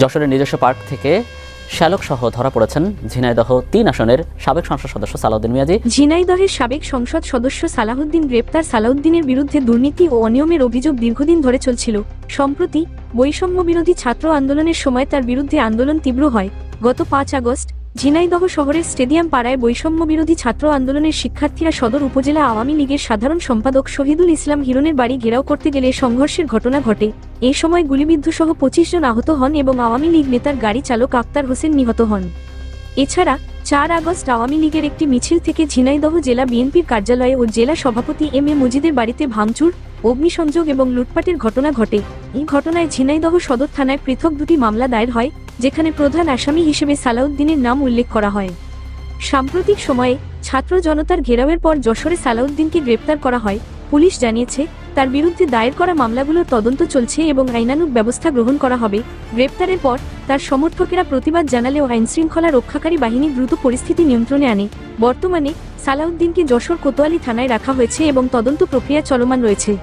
যশোরের নিজস্ব পার্ক থেকে শ্যালক সহ ধরা পড়েছেন ঝিনাইদহ তিন আসনের সাবেক সংসদ সদস্য সালাউদ্দিন মিয়াজি। ঝিনাইদহের সাবেক সংসদ সদস্য সালাহুদ্দিন গ্রেপ্তার সালাউদ্দিনের বিরুদ্ধে দুর্নীতি ও অনিয়মের অভিযোগ দীর্ঘদিন ধরে চলছিল। সম্প্রতি বৈষম্য বিরোধী ছাত্র আন্দোলনের সময় তার বিরুদ্ধে আন্দোলন তীব্র হয়। গত পাঁচ আগস্ট, ঝিনাইদহ শহরের স্টেডিয়াম পাড়ায় বৈষম্য বিরোধী ছাত্র আন্দোলনের শিক্ষার্থীরা সদর উপজেলা আওয়ামী লীগের সাধারণ সম্পাদক শহীদুল ইসলাম হিরণের বাড়ি ঘেরাও করতে গেলে সংঘর্ষের ঘটনা ঘটে। এ সময় গুলিবিদ্ধ সহ পঁচিশ জন আহত হন এবং আওয়ামী লীগ নেতার গাড়ি চালক আক্তার হোসেন নিহত হন। এছাড়া, চার আগস্ট আওয়ামী লীগের একটি মিছিল থেকে ঝিনাইদহ জেলা বিএনপির কার্যালয়ে ও জেলা সভাপতি এম এ মুজিদের বাড়িতে ভাঙচুর, অগ্নিসংযোগ এবং লুটপাটের ঘটনা ঘটে। এই ঘটনায় ঝিনাইদহ সদর থানায় পৃথক দুটি মামলা দায়ের হয়। যেখানে প্রধান আসামি হিসেবে সালাউদ্দিনের নাম উল্লেখ করা হয়। সাম্প্রতিক সময়ে ছাত্র জনতার ঘেরাওয়ের পর যশোরে সালাউদ্দিনকে গ্রেপ্তার করা হয়। পুলিশ জানিয়েছে, তার বিরুদ্ধে দায়ের করা মামলাগুলোর তদন্ত চলছে এবং আইনানুগ ব্যবস্থা গ্রহণ করা হবে। গ্রেপ্তারের পর তার সমর্থকেরা প্রতিবাদ জানালেও আইনশৃঙ্খলা রক্ষাকারী বাহিনী দ্রুত পরিস্থিতি নিয়ন্ত্রণে আনে। বর্তমানে সালাউদ্দিনকে যশোর কোতোয়ালি থানায় রাখা হয়েছে এবং তদন্ত প্রক্রিয়া চলমান রয়েছে।